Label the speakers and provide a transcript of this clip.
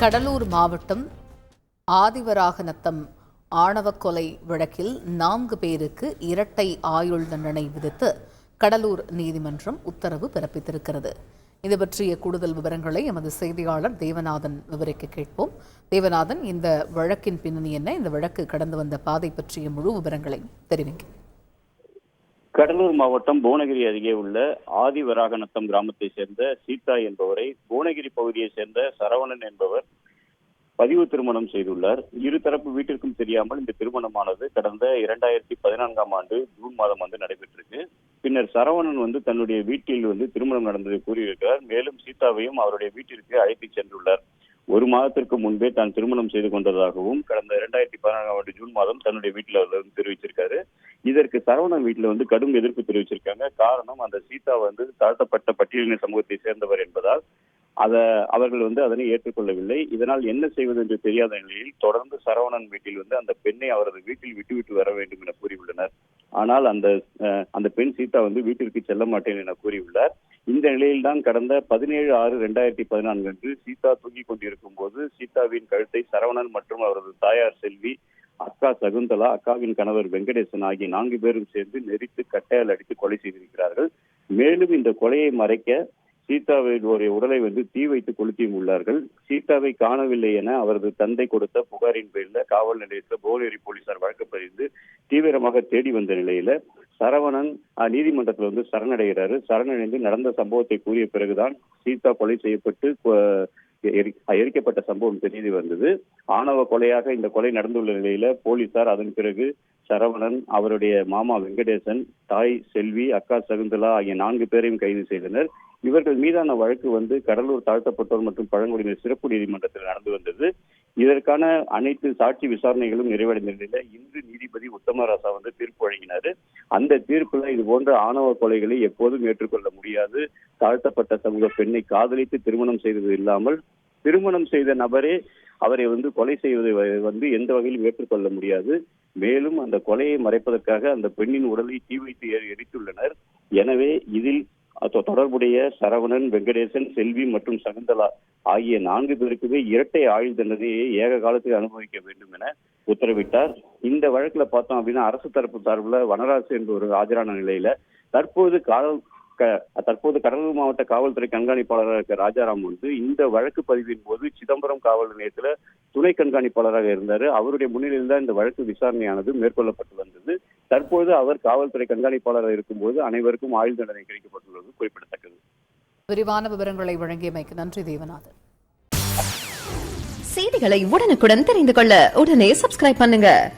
Speaker 1: கடலூர் மாவட்டம் ஆதிவராகநத்தம் ஆணவ கொலை வழக்கில் நான்கு பேருக்கு இரட்டை ஆயுள் தண்டனை விதித்து கடலூர் நீதிமன்றம் உத்தரவு பிறப்பித்திருக்கிறது. இது பற்றிய கூடுதல் விவரங்களை எமது செய்தியாளர் தேவநாதன் விவரிக்க கேட்போம். தேவநாதன் இந்த வழக்கின் பின்னணி என்ன? இந்த வழக்கு கடந்து வந்த பாதை பற்றிய முழு விவரங்களை தெரிவிங்க.
Speaker 2: கடலூர் மாவட்டம் புவனகிரி அருகே உள்ள ஆதிவராகநத்தம் கிராமத்தை சேர்ந்த சீதா என்பவரை புவனகிரி பகுதியை சேர்ந்த சரவணன் என்பவர் பதிவு திருமணம் செய்துள்ளார். இருதரப்பு வீட்டிற்கும் தெரியாமல் இந்த திருமணமானது கடந்த இரண்டாயிரத்தி பதினான்காம் ஆண்டு ஜூன் மாதம் வந்து நடைபெற்றிருக்கு. பின்னர் சரவணன் வந்து தன்னுடைய வீட்டில் வந்து திருமணம் நடந்ததை கூறியிருக்கிறார். மேலும் சீதாவையும் அவருடைய வீட்டிற்கு அழைத்து சென்றுள்ளார். ஒரு மாதத்திற்கு முன்பே தான் திருமணம் செய்து கொண்டதாகவும் கடந்த இரண்டாயிரத்தி பதினான்காம் ஆண்டு ஜூன் மாதம் தன்னுடைய வீட்டில் அவர் தெரிவிச்சிருக்காரு இதற்கு சரவணன் வீட்டில் வந்து கடும் எதிர்ப்பு தெரிவிச்சிருக்காங்க. காரணம் அந்த சீதா வந்து தாழ்த்தப்பட்ட பட்டியலின சமூகத்தை சேர்ந்தவர் என்பதால் அதை அவர்கள் வந்து அதனை ஏற்றுக்கொள்ளவில்லை. இதனால் என்ன செய்வது என்று தெரியாத நிலையில் தொடர்ந்து சரவணன் வீட்டில் வந்து அந்த பெண்ணை அவரது வீட்டில் விட்டுவிட்டு வர வேண்டும் என கூறியுள்ளனர். ஆனால் அந்த அஹ், அந்த பெண் சீதா வந்து வீட்டிற்கு செல்ல மாட்டேன் என கூறியுள்ளார். இந்த நிலையில்தான் கடந்த பதினேழு ஆறு ரெண்டாயிரத்தி பதினான்கு அன்று சீதா தூங்கிக் கொண்டிருக்கும் போது சீதாவின் கழுத்தை சரவணன் மற்றும் அவரது தாயார் செல்வி அக்கா சகுந்தலா அக்காவின் கணவர் வெங்கடேசன் ஆகிய நான்கு பேரும் சேர்ந்து நெரித்து கட்டையால் அடித்து கொலை செய்திருக்கிறார்கள். மேலும் இந்த கொலையை மறைக்க சீதாவினுடைய உடலை வந்து தீ வைத்து கொளுத்தியும் உள்ளார்கள். சீதாவை காணவில்லை என அவரது தந்தை கொடுத்த புகாரின் பேரில் காவல் நிலையத்தில் புவனேரி போலீசார் வழக்கு பதிந்து தீவிரமாக தேடி வந்த நிலையில சரவணன் நீதிமன்றத்தில் வந்து சரணடைகிறாரு. சரணடைந்து நடந்த சம்பவத்தை கூறிய பிறகுதான் சீதா கொலை செய்யப்பட்டு எரிக்கப்பட்ட சம்பவம் தெரிய வந்தது. ஆணவ கொலையாக இந்த கொலை நடந்துள்ள நிலையில போலீசார் அதன் பிறகு சரவணன் அவருடைய மாமா வெங்கடேசன் தாய் செல்வி அக்கா சகுந்தலா ஆகிய நான்கு பேரையும் கைது செய்தனர். இவர்கள் மீதான வழக்கு வந்து கடலூர் தாழ்த்தப்பட்டோர் மற்றும் பழங்குடியினர் சிறப்பு நீதிமன்றத்தில் நடந்து வந்தது. இதற்கான அனைத்து சாட்சி விசாரணைகளும் நிறைவடைந்த நிலையில இன்று நீதிபதி உத்தமராசா வந்து தீர்ப்பு வழங்கினாரு. அந்த தீர்ப்புல இது போன்ற ஆணவ கொலைகளை எப்போதும் ஏற்றுக்கொள்ள முடியாது. தாழ்த்தப்பட்ட சமூக பெண்ணை காதலித்து திருமணம் செய்தது இல்லாமல் திருமணம் செய்த நபரே அவரை வந்து கொலை செய்வதை வந்து எந்த வகையிலும் ஏற்றுக்கொள்ள முடியாது. மேலும் அந்த கொலையை மறைப்பதற்காக அந்த பெண்ணின் உடலை தீ வைத்து எரித்துள்ளனர். எனவே இதில் தொடர்புடைய சரவணன் வெங்கடேசன் செல்வி மற்றும் சகுந்தலா ஆகிய நான்கு பேருக்குமே இரட்டை ஆயுள் தண்டனையை ஏக காலத்தில் அனுபவிக்க வேண்டும் என உத்தரவிட்டார். இந்த வழக்குல பார்த்தோம் அப்படின்னா அரசு தரப்பு சார்பில் வனராசு என்பவர் ஆஜரான நிலையில தற்போது காவல் தற்போது கடலூர் மாவட்ட காவல்துறை கண்காணிப்பாளராக இருக்க ராஜாராம் வந்து இந்த வழக்கு பதிவின் போது சிதம்பரம் காவல் நிலையத்துல துணை கண்காணிப்பாளராக இருந்தாரு. அவருடைய முன்னிலையில் தான் இந்த வழக்கு விசாரணையானது மேற்கொள்ளப்பட்டு வந்தது. தற்போது அவர் காவல்துறை கண்காணிப்பாளராக இருக்கும்போது அனைவருக்கும் ஆயுள் தண்டனை கிடைக்கப்பட்டுள்ளது. குறிப்பிடத்தக்கது.
Speaker 1: விரிவான விவரங்களை வழங்கியமைக்கு நன்றி தேவநாதன்.
Speaker 3: செய்திகளை உடனுக்குடன் தெரிந்து கொள்ள உடனே சப்ஸ்கிரைப் பண்ணுங்க.